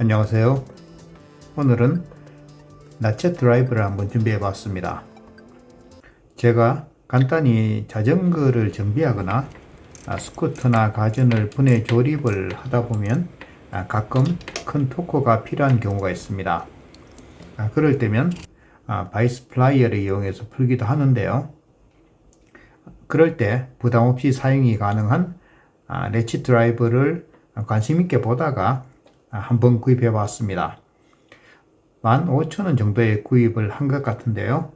안녕하세요. 오늘은 나체 드라이브를 한번 준비해 봤습니다. 제가 간단히 자전거를 정비하거나 아, 스쿠터나 가전을 분해 조립을 하다 보면 아, 가끔 큰 토크가 필요한 경우가 있습니다. 아, 그럴 때면 아, 바이스 플라이어를 이용해서 풀기도 하는데요. 그럴 때 부담 없이 사용이 가능한 아, 레치 드라이브를 관심 있게 보다가 아, 한번 구입해 봤습니다. 15,000원 정도에 구입을 한 것 같은데요.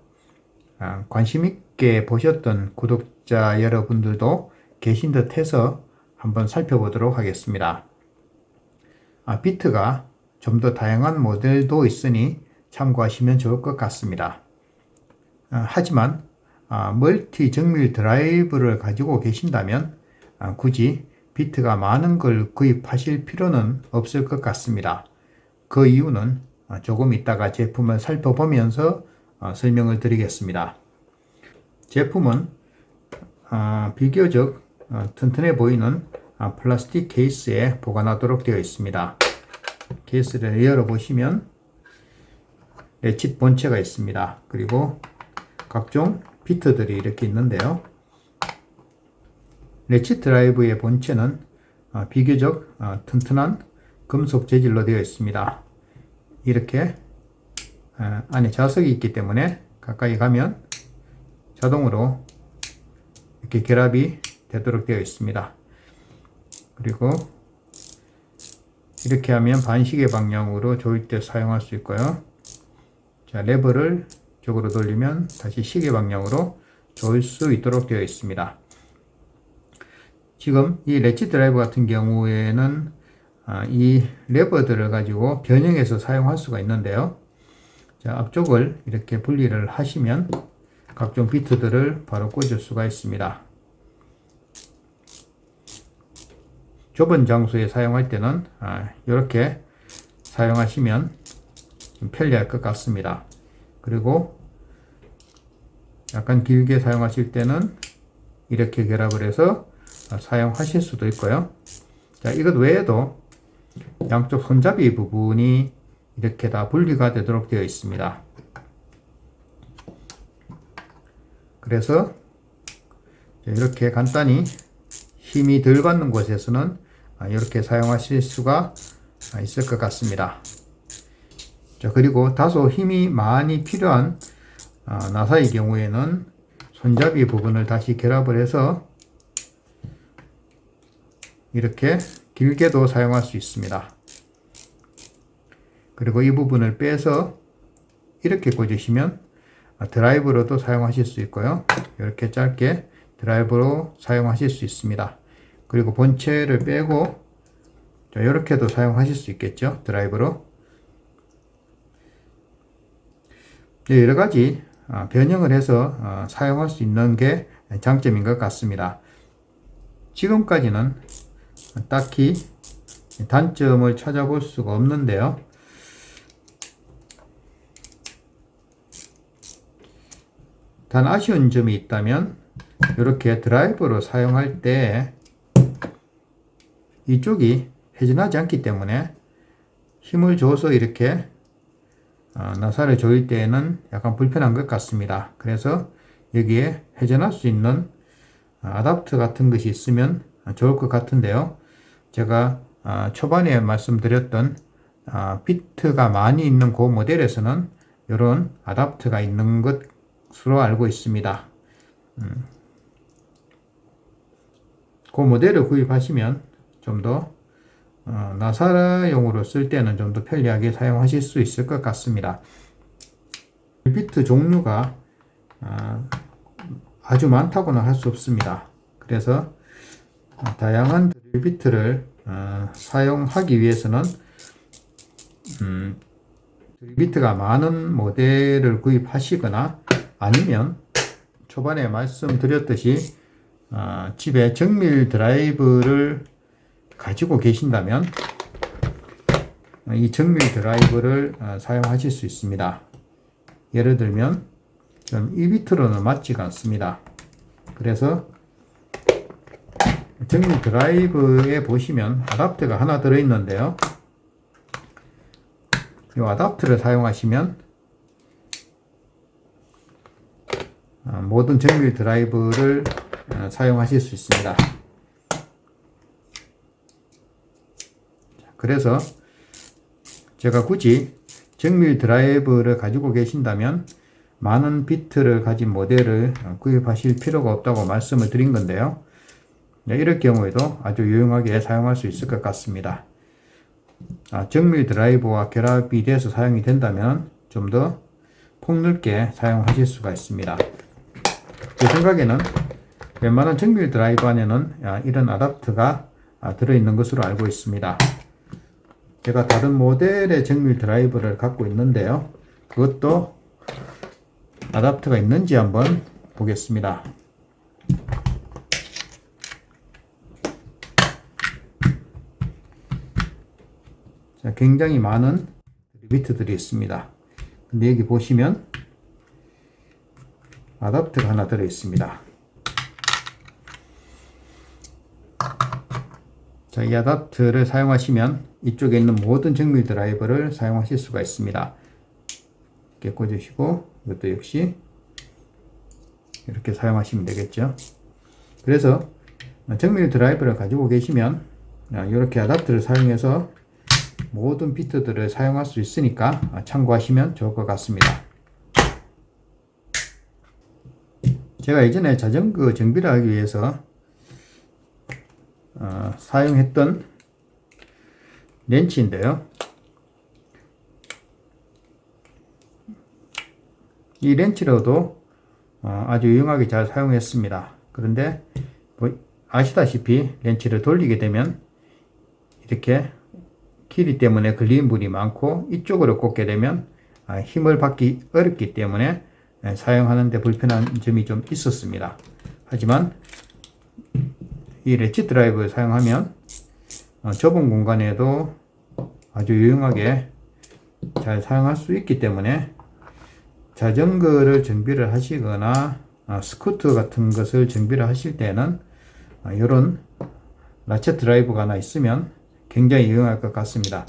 아, 관심 있게 보셨던 구독자 여러분들도 계신 듯 해서 한번 살펴보도록 하겠습니다. 아, 비트가 좀 더 다양한 모델도 있으니 참고하시면 좋을 것 같습니다. 아, 하지만 아, 멀티 정밀 드라이브를 가지고 계신다면 아, 굳이 비트가 많은 걸 구입하실 필요는 없을 것 같습니다. 그 이유는 아, 조금 이따가 제품을 살펴보면서 어, 설명을 드리겠습니다. 제품은 아, 비교적 어, 튼튼해 보이는 아, 플라스틱 케이스에 보관하도록 되어 있습니다. 케이스를 열어보시면 레칫 본체가 있습니다. 그리고 각종 비트들이 이렇게 있는데요. 레치 드라이브의 본체는 어, 비교적 어, 튼튼한 금속 재질로 되어 있습니다. 이렇게 어, 안에 자석이 있기 때문에 가까이 가면 자동으로 이렇게 결합이 되도록 되어 있습니다. 그리고 이렇게 하면 반시계 방향으로 조일 때 사용할 수 있고요. 자, 레버를 쪽으로 돌리면 다시 시계 방향으로 조일 수 있도록 되어 있습니다. 지금 이 레치 드라이브 같은 경우에는 아, 이 레버들을 가지고 변형해서 사용할 수가 있는데요. 자, 앞쪽을 이렇게 분리를 하시면 각종 비트들을 바로 꽂을 수가 있습니다. 좁은 장소에 사용할 때는 아, 이렇게 사용하시면 좀 편리할 것 같습니다. 그리고 약간 길게 사용하실 때는 이렇게 결합을 해서 사용하실 수도 있고요. 자, 이것 외에도 양쪽 손잡이 부분이 이렇게 다 분리가 되도록 되어 있습니다. 그래서 이렇게 간단히 힘이 덜 받는 곳에서는 이렇게 사용하실 수가 있을 것 같습니다. 자, 그리고 다소 힘이 많이 필요한 나사의 경우에는 손잡이 부분을 다시 결합을 해서 이렇게 길게도 사용할 수 있습니다. 그리고 이 부분을 빼서 이렇게 꽂으시면 드라이브로도 사용하실 수 있고요. 이렇게 짧게 드라이브로 사용하실 수 있습니다. 그리고 본체를 빼고 이렇게도 사용하실 수 있겠죠. 드라이브로. 네, 여러 가지 어, 변형을 해서 어, 사용할 수 있는 게 장점인 것 같습니다. 지금까지는 딱히 단점을 찾아볼 수가 없는데요. 단 아쉬운 점이 있다면 이렇게 드라이버로 사용할 때 이쪽이 회전하지 않기 때문에 힘을 줘서 이렇게 어, 나사를 조일 때에는 약간 불편한 것 같습니다. 그래서 여기에 회전할 수 있는 아답터 같은 것이 있으면 좋을 것 같은데요. 제가 아, 초반에 말씀드렸던 아, 비트가 많이 있는 그 모델에서는 이런 아답터가 있는 것으로 알고 있습니다. 음. 그 모델을 구입하시면 좀더 어, 나사용으로 쓸 때는 좀 더 편리하게 사용하실 수 있을 것 같습니다. 비트 종류가 아, 아주 많다고는 할 수 없습니다. 그래서 다양한 드릴 비트를 어, 사용하기 위해서는 음, 드릴비트가 많은 모델을 구입하시거나 아니면 초반에 말씀드렸듯이 어, 집에 정밀 드라이브를 가지고 계신다면 이 정밀 드라이브를 어, 사용하실 수 있습니다. 예를 들면 좀 1비트로는 맞지가 않습니다. 그래서 정밀 드라이브에 보시면 아답터가 하나 들어있는데요. 이 아답터를 사용하시면 어, 모든 정밀 드라이브를 어, 사용하실 수 있습니다. 그래서 제가 굳이 정밀 드라이브를 가지고 계신다면 많은 비트를 가진 모델을 구입하실 필요가 없다고 말씀을 드린 건데요. 네, 이럴 경우에도 아주 유용하게 사용할 수 있을 것 같습니다. 아, 정밀 드라이버와 결합이 돼서 사용이 된다면 좀 더 폭넓게 사용하실 수가 있습니다. 제 생각에는 웬만한 정밀 드라이버 안에는 아, 이런 아답터가 아, 들어있는 것으로 알고 있습니다. 제가 다른 모델의 정밀 드라이버를 갖고 있는데요. 그것도 아답터가 있는지 한번 보겠습니다. 자, 굉장히 많은 비트들이 있습니다. 근데 여기 보시면 아답터가 하나 들어 있습니다. 자, 이 아답터를 사용하시면 이쪽에 있는 모든 정밀 드라이버를 사용하실 수가 있습니다. 이렇게 꽂으시고 이것도 역시 이렇게 사용하시면 되겠죠. 그래서 정밀 드라이버를 가지고 계시면 이렇게 아답터를 사용해서 모든 비트들을 사용할 수 있으니까 참고하시면 좋을 것 같습니다. 제가 예전에 자전거 정비를 하기 위해서 어, 사용했던 렌치인데요. 이 렌치로도 어, 아주 유용하게 잘 사용했습니다. 그런데 뭐 아시다시피 렌치를 돌리게 되면 이렇게 길이 때문에 걸리는 분이 많고 이쪽으로 꽂게 되면 아, 힘을 받기 어렵기 때문에 예, 사용하는데 불편한 점이 좀 있었습니다. 하지만 이 레치 드라이브를 사용하면 어, 좁은 공간에도 아주 유용하게 잘 사용할 수 있기 때문에 자전거를 정비를 하시거나 아, 스쿠터 같은 것을 정비를 하실 때는 이런 라체 드라이브가 하나 있으면 굉장히 유용할 것 같습니다.